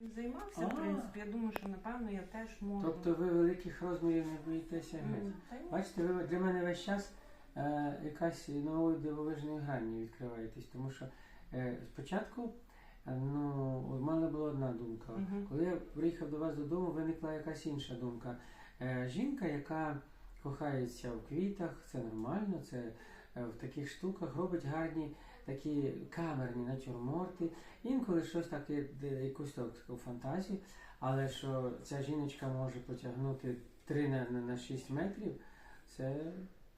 Займався, в принципі. Я думаю, що напевно я теж можу. Тобто ви великих розмірів не боїтеся геть? Бачите, ви для мене весь час е, якась новою дивовижною гранню відкриваєтесь, тому що е, спочатку е, ну, у мене була одна думка. Мгм. Коли я приїхав до вас додому, виникла якась інша думка. Е, жінка, яка кохається в квітах, це нормально, це е, в таких штуках робить гарні такі камерні натюрморти. Інколи щось таке, де- якусь таку фантазію, але що ця жіночка може потягнути 3 на, на, на 6 метрів, це,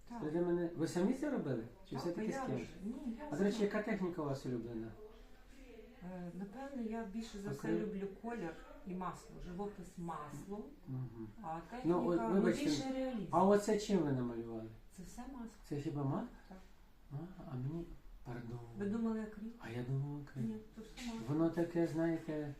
Так. для мене. Ви самі це робили? Чи Так, все-таки з же? Ні, я А до речі, яка техніка у вас улюблена? Е, Напевно, я більше за все Окей. люблю колір і масло, живопис маслом, а техніка Ну, ну, вибачте, більше реалізм. А оце чим ви намалювали? Це все масло. Це хіба мат? Так. А, а мені, пардон. Ви думали акрил? А я думав, окей. Ні, все масло. Воно таке, знаєте,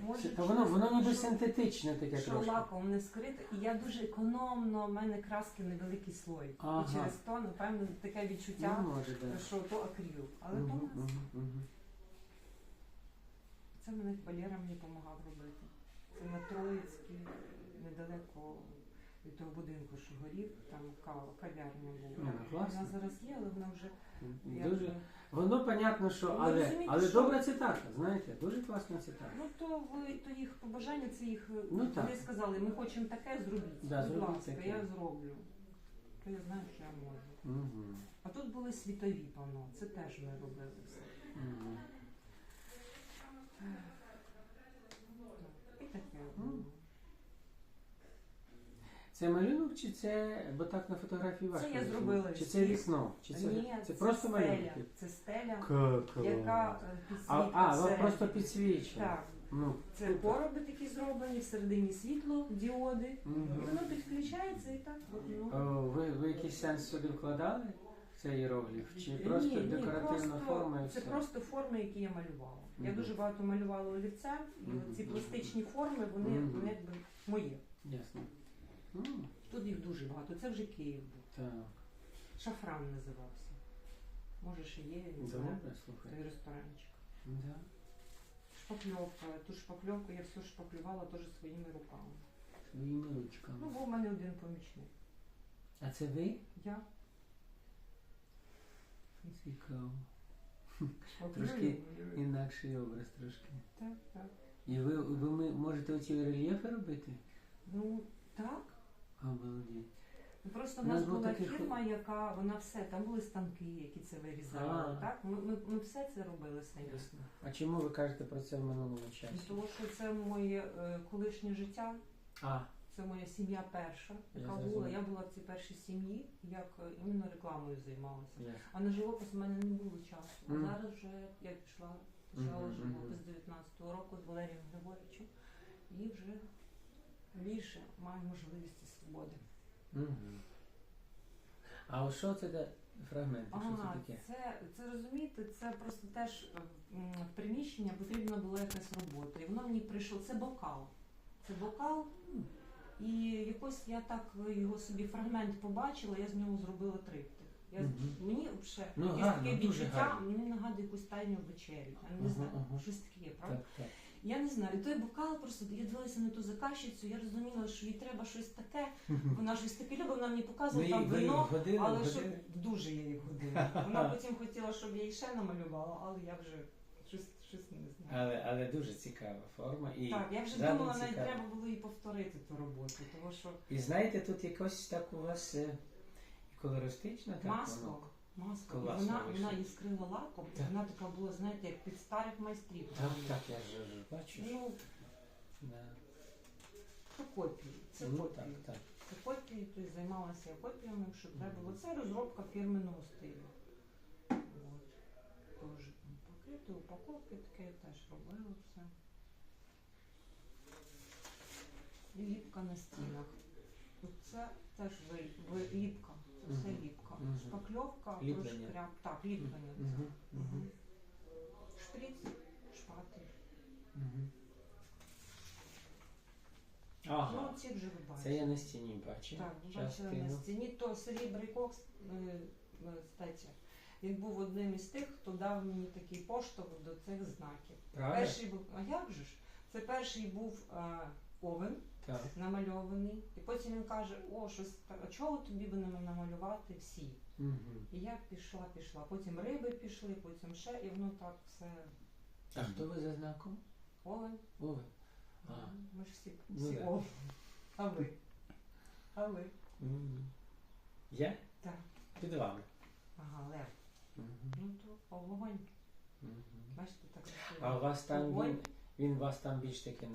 Може, це- та воно, воно ніби синтетичне таке що трошки. лаком не скрите, і я дуже економно, в мене краски невеликий слой. Ага. І через то, напевно, таке відчуття, Ну, може, да. що то акрил. Але то Мгм, масло. мгм, мгм. Це мене Валера мені допомагав робити. Це на Троїцькій, недалеко від того будинку, що горів, там кава, кав'ярня була. Ну. Вона зараз є, але вона вже Дуже. якби- Воно понятно, що, Ви але, розумієте, але що- добра цитата, знаєте, дуже класна цитата. Ну то ви то їх побажання, це їх Ну, так. вони сказали, ми хочемо таке зробити. Да, Будь зробіть ласка, таке. я зроблю. То я знаю, що я можу. Угу. А тут були світові пано, це теж ми робили все. Угу. І таке. Мгм. Це малюнок чи це, бо так на фотографії важко. я розуміти. зробила Чи це всі. вікно? Чи це, Ні, це просто стеля. малюнки? Це стеля, Ка-ка. яка е, А, а ви просто підсвічує. Так, Ну, це короби такі зроблені, всередині світло, діоди. Мгм. Воно підключається і так. от, ну. О, ви, ви якийсь сенс сюди вкладали в цей іерогліф? Чи просто Ні, ні, декоративна просто- форма і Це все? просто форми, які я малювала. Я Мгм. дуже багато малювала олівцем, і Мгм. ці пластичні форми, вони, Мгм. вони якби мої. Ясно. Тут їх дуже багато. Це вже Київ був. Так, Шафран називався. Може, ще є, не знаю. слухай. Той ресторанчик. Да. Шпакльовка. Ту шпакльовку я все шпаклювала теж своїми руками. Своїми ручками. Ну, був у мене один помічник. А це ви? Я Цікаво. шпаклюю. Трошки Інакший образ трошки. Так, так. І ви, ви ми- можете оці рельєфи робити? Ну, так. Обалдеть. Ну, Просто в У нас був була такий фірма, яка вона все, там були станки, які це вирізали. А. Так? Ми, ми, ми все це робили самі. Ясно. А чому ви кажете про це в минулому часі? Ну, Тому що це моє е, колишнє життя, А, це моя сім'я перша, Я яка зрозумів. була. Я була в цій першій сім'ї, як е, іменно рекламою займалася. ясно. А на живопис у мене не було часу. А Мгм. зараз вже я пішла, почала Мгм, живопис мгм. з 19-го року з Валерієм Григорьовичем. І вже більше маю можливості свободи. Угу. А от що це за фрагменти? Що це таке? це, це розумієте, це просто теж м, в приміщення потрібна була якась робота. І воно мені прийшло. Це бокал. Це бокал. І якось я так його собі фрагмент побачила, я з нього зробила триптих. Я, Мгм. Мені вже Ну, якесь гарно, таке дуже відчуття, гарно. мені нагадує якусь тайну вечерю. Я не Ага, знаю, ага. щось таке, правда? Так, так. Я не знаю. І той бокал просто я дивилася на ту заказчицю, я розуміла, що їй треба щось таке. Вона щось таке любить, вона мені показувала там вино. Але що годили? дуже я їх ходила. Вона потім хотіла, щоб я її ще намалювала, але я вже щось, щось не знаю. Але, але дуже цікава форма. І, Так, я вже думала, навіть треба було і повторити ту роботу, тому що І знаєте, тут якось так у вас е, і колористично і Класно вона, вийшло. вона її скрила лаком, Так. вона така була, знаєте, як під старих майстрів. Так, так, я ж, ж бачу. Ну, Да. це копії. Це Ну, копії. так, так. Це копії, тобто займалася я копіями, що треба було. Це розробка фірменного стилю. От. Тож пакети, упаковки таке я теж робила все. І ліпка на стінах. Це теж ви, ви, ліпка. Це все Мгм. ліпка. Мгм. Шпакльовка, Ліплення. трошки ряб. Так, ліплення. це. Мгм, мгм. Шприц, шпатель. мгм. Ну, ці вже ви бачите. це я на стіні бачу. Так, ви бачили на частину. стіні, то Сергій Брайков, е, е, кстати, Він був одним із тих, хто дав мені такий поштовх до цих знаків. Правда? Перший був, а як же ж? Це перший був е, овен Так. намальований, і потім він каже: О, щось так, а чого тобі би не намалювати всі? Угу. І я пішла, пішла. Потім риби пішли, потім ще, і воно так все А хто ви за знаком? овен. Овен. А. Ми ж всі, Ну всі да. овен. А ви? А ви? Мгм. Я? Так. Під вами. Ага, лев. Мгм. Ну то о, вогонь. Мгм. Бачите, так. А у вас там Вогонь. він, він вас там більш таки